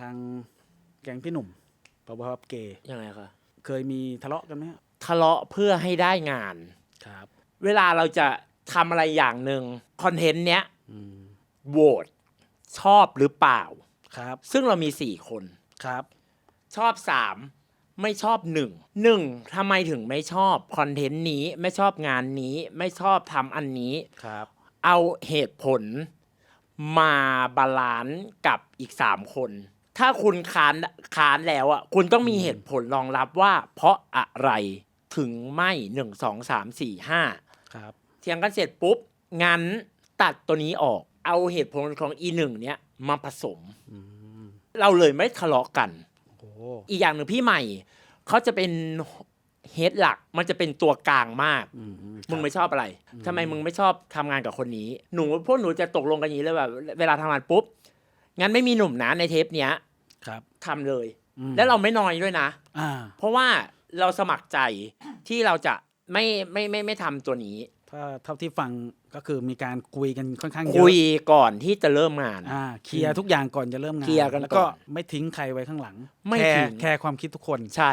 ทางแก๊งพี่หนุ่มปะปะครับเกย์ยังไงคะเคยมีทะเลาะกันไหมฮะทะเลาะเพื่อให้ได้งาน ครับ เวลาเราจะทำอะไรอย่างหนึ่งคอนเทนต์เนี้ยอืมโหวตชอบหรือเปล่า ครับซึ่งเรามีสี่คน ครับ ชอบสามไม่ชอบหนึ่งหนึ่งทำไมถึงไม่ชอบคอนเทนต์นี้ไม่ชอบงานนี้ไม่ชอบทำอันนี้ ครับ เอาเหตุผลมาบาลานซ์กับอีกสามคน ถ้าคุณค้านค้านแล้วอะคุณต้องมีเหตุผลรองรับว่า เพราะอะไรถึงไม่หนึ่งสองสามสี่ห้าครับเถียงกันเสร็จปุ๊บ งั้นตัดตัวนี้ออกเอาเหตุผลของอีหนึ่งเนี้ยมาผสมอืมเราเลยไม่ทะเลาะกันโอ้อีกอย่างหนึ่งพี่ใหม่ เขาจะเป็นเฮดหลักมันจะเป็นตัวกลางมากอืมอืมึงครับไม่ชอบอะไรทำไมมึงไม่ชอบทำงานกับคนนี้ หนูพวกหนูจะตกลงกันอย่างนี้เลยแบบเวลาทำงานปุ๊บ งั้นไม่มีหนุ่มนะในเทปเนี้ย ครับทำเลยอืมแล้วเราไม่น้อยด้วยนะ อ่า เพราะว่าเราสมัครใจที่เราจะไม่ไม่ไม่ไม่ทำตัวนี้ ถ้าเท่าที่ฟังก็คือมีการคุยกันค่อนข้างเยอะคุยก่อนที่จะเริ่มงาน อ่าเคลียร์ทุกอย่างก่อนจะเริ่มงานเคลียร์กันแล้วก็ก่อนไม่ทิ้งใครไว้ข้างหลังไม่แคร์ทิ้งแคร์ความคิดทุกคน ใช่